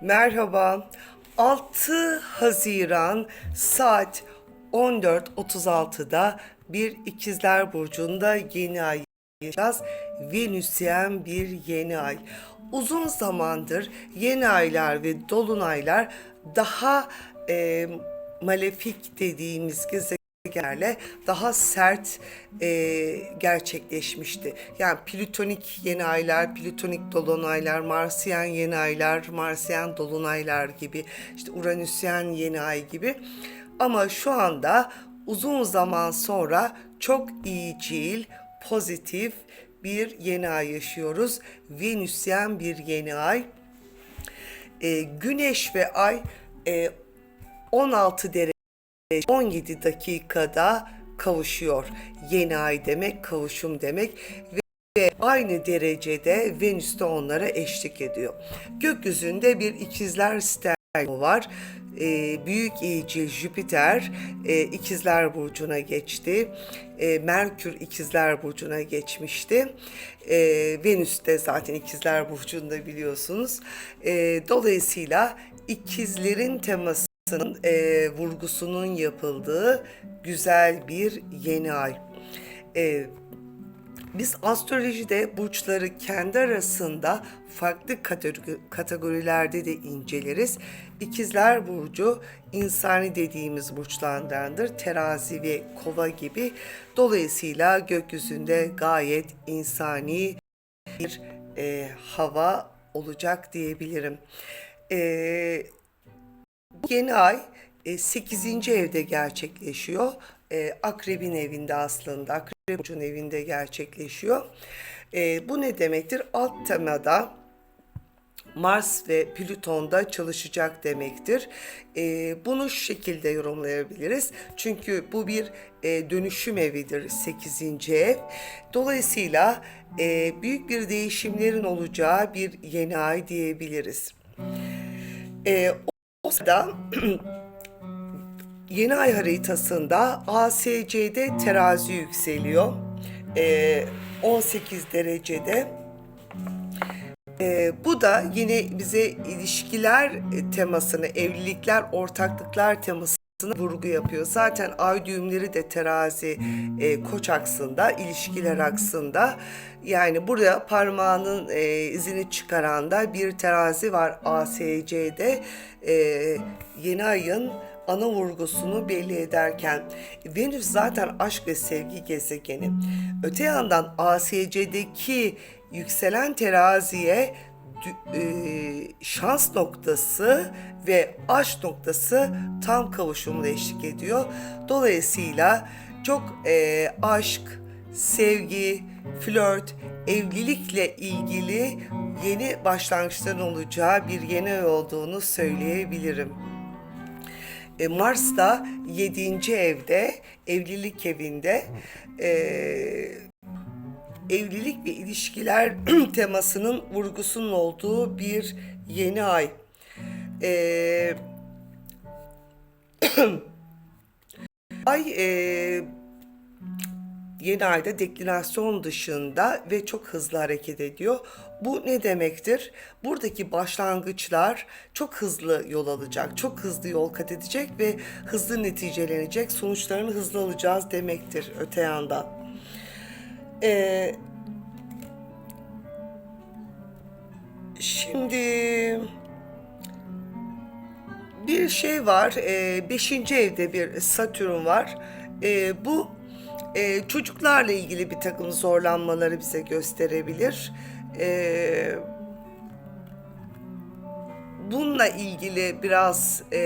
Merhaba. 6 Haziran saat 14.36'da bir ikizler burcunda yeni ay yaşayacağız. Venüsyen bir yeni ay. Uzun zamandır yeni aylar ve dolunaylar daha e, malefik dediğimiz gezegenlerle daha sert e, gerçekleşmişti. Yani plütonik yeni aylar, plütonik dolunaylar, Marsyen yeni aylar, Marsyen dolunaylar gibi, işte Uranüsyen yeni ay gibi. Ama şu anda uzun zaman sonra çok iyicil, pozitif bir yeni ay yaşıyoruz. Venüsyen bir yeni ay. E, Güneş ve Ay e, 16 derece 17 dakikada kavuşuyor. Yeni ay demek, kavuşum demek ve aynı derecede Venüs de onlara eşlik ediyor. Gökyüzünde bir ikizler sterlimi var. Ee, büyük iyicil Jüpiter e, ikizler burcuna geçti. E, Merkür ikizler burcuna geçmişti. E, Venüs de zaten ikizler burcunda biliyorsunuz. E, dolayısıyla ikizlerin teması Sanatın, e, vurgusunun yapıldığı güzel bir yeni ay. E, biz astrolojide burçları kendi arasında farklı kategori- kategorilerde de inceleriz. İkizler burcu insani dediğimiz burçlardandır. Terazi ve kova gibi. Dolayısıyla gökyüzünde gayet insani bir e, hava olacak diyebilirim. E, bu yeni ay 8. evde gerçekleşiyor. E, Akrebin evinde aslında, Akrep burcunun evinde gerçekleşiyor. E, bu ne demektir? Alt temada Mars ve Plüton'da çalışacak demektir. E, bunu şu şekilde yorumlayabiliriz. Çünkü bu bir e, dönüşüm evidir 8. ev. Dolayısıyla e, büyük bir değişimlerin olacağı bir yeni ay diyebiliriz. E, o sırada yeni ay haritasında ASC'de terazi yükseliyor. Ee, 18 derecede. Ee, bu da yine bize ilişkiler e, temasını, evlilikler, ortaklıklar temasını vurgu yapıyor. Zaten ay düğümleri de terazi e, koç aksında, ilişkiler aksında. Yani burada parmağının e, izini çıkaran da bir terazi var ASC'de. E, yeni ayın ana vurgusunu belli ederken Venüs zaten aşk ve sevgi gezegeni. Öte yandan ASC'deki yükselen teraziye e, şans noktası ve aşk noktası tam kavuşumla eşlik ediyor. Dolayısıyla çok e, aşk, sevgi, flört, evlilikle ilgili yeni başlangıçların olacağı bir yeni ay olduğunu söyleyebilirim. E, Mars da 7. evde, evlilik evinde. Evlilik ve ilişkiler temasının vurgusunun olduğu bir yeni ay. E, ay e, yeni ayda deklinasyon dışında ve çok hızlı hareket ediyor. Bu ne demektir? Buradaki başlangıçlar çok hızlı yol alacak, çok hızlı yol kat edecek ve hızlı neticelenecek, sonuçlarını hızlı alacağız demektir öte yandan. Ee, şimdi bir şey var. e, beşinci evde bir Satürn var. E, bu e, çocuklarla ilgili bir takım zorlanmaları bize gösterebilir. E, bununla ilgili biraz e,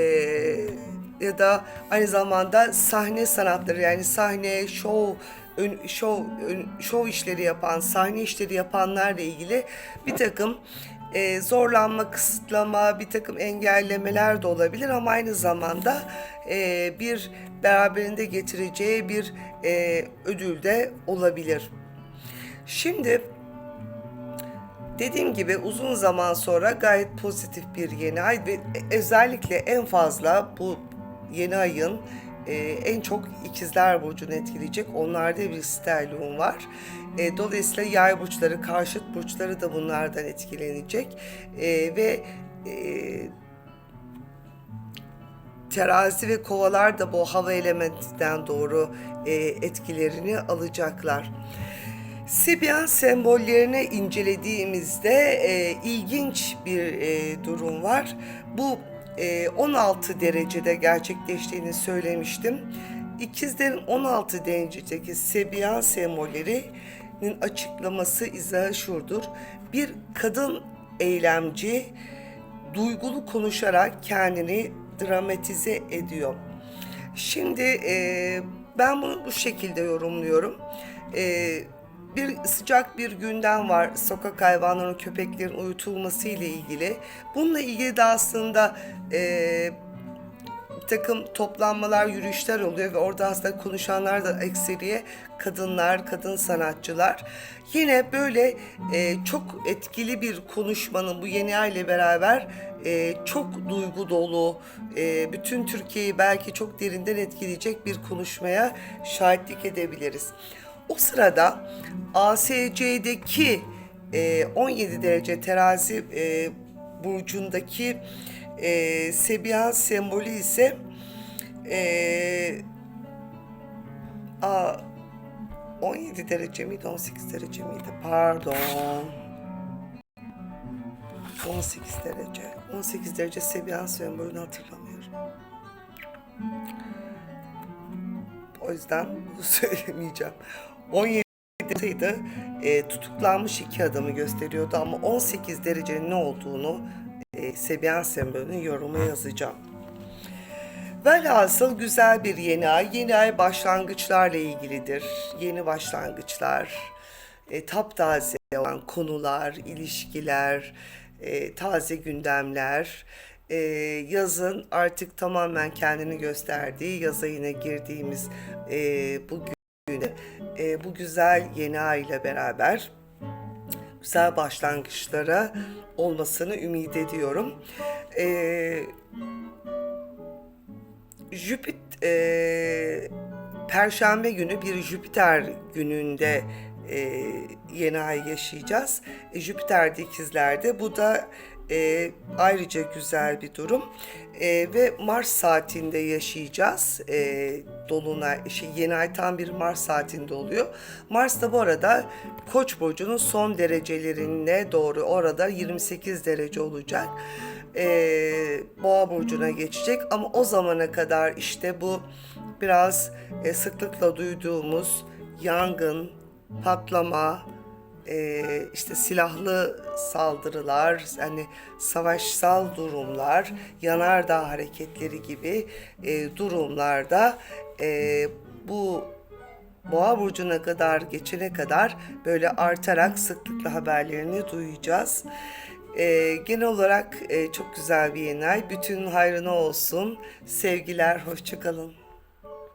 ya da aynı zamanda sahne sanatları yani sahne, şov, ön, şov, ön- şov işleri yapan, sahne işleri yapanlarla ilgili bir takım e, zorlanma, kısıtlama, bir takım engellemeler de olabilir ama aynı zamanda e, bir beraberinde getireceği bir e, ödül de olabilir. Şimdi Dediğim gibi uzun zaman sonra gayet pozitif bir yeni ay ve özellikle en fazla bu yeni ayın e, en çok ikizler burcunu etkileyecek. Onlarda bir sterlium var. E, dolayısıyla yay burçları, karşıt burçları da bunlardan etkilenecek. E, ve e, terazi ve kovalar da bu hava elementinden doğru e, etkilerini alacaklar. Sibyan sembollerini incelediğimizde e, ilginç bir e, durum var. Bu 16 derecede gerçekleştiğini söylemiştim. İkizlerin 16 derecedeki Sebiyan sembollerinin açıklaması izahı şudur. Bir kadın eylemci duygulu konuşarak kendini dramatize ediyor. Şimdi e, ben bunu bu şekilde yorumluyorum. E, bir sıcak bir gündem var sokak hayvanlarının köpeklerin uyutulması ile ilgili. Bununla ilgili de aslında e, takım toplanmalar, yürüyüşler oluyor ve orada aslında konuşanlar da ekseriye kadınlar, kadın sanatçılar. Yine böyle e, çok etkili bir konuşmanın bu yeni ay ile beraber e, çok duygu dolu, e, bütün Türkiye'yi belki çok derinden etkileyecek bir konuşmaya şahitlik edebiliriz. O sırada ASC'deki e, 17 derece terazi e, burcundaki e, Sebiyan sembolü ise e, a, 17 derece miydi 18 derece miydi? Pardon. 18 derece. 18 derece Sebiyan sembolünü hatırlamıyorum. O yüzden bunu söylemeyeceğim 17 dereceydi e, tutuklanmış iki adamı gösteriyordu ama 18 derecenin ne olduğunu e, Sebiyan sembolünün yorumuna yazacağım. Velhasıl güzel bir yeni ay. Yeni ay başlangıçlarla ilgilidir. Yeni başlangıçlar, e, taptaze olan konular, ilişkiler, e, taze gündemler. E, yazın artık tamamen kendini gösterdiği, yaz ayına girdiğimiz e, bu günü, e, bu güzel yeni ay ile beraber güzel başlangıçlara olmasını ümit ediyorum. Ee, Jüpiter e, Perşembe günü bir Jüpiter gününde e, yeni ay yaşayacağız. E, Jüpiter de ikizlerde. Bu da e, ayrıca güzel bir durum. E, ve Mars saatinde yaşayacağız. E, Dolunay, şey, yeni ay tam bir Mars saatinde oluyor. Mars da bu arada Koç burcunun son derecelerine doğru orada 28 derece olacak. E, Boğa burcuna geçecek ama o zamana kadar işte bu biraz e, sıklıkla duyduğumuz yangın, patlama, e, işte silahlı saldırılar, hani savaşsal durumlar, yanardağ hareketleri gibi e, durumlarda e, bu Boğa burcuna kadar geçene kadar böyle artarak sıklıkla haberlerini duyacağız. E, genel olarak e, çok güzel bir yeni ay. Bütün hayrına olsun. Sevgiler, hoşçakalın.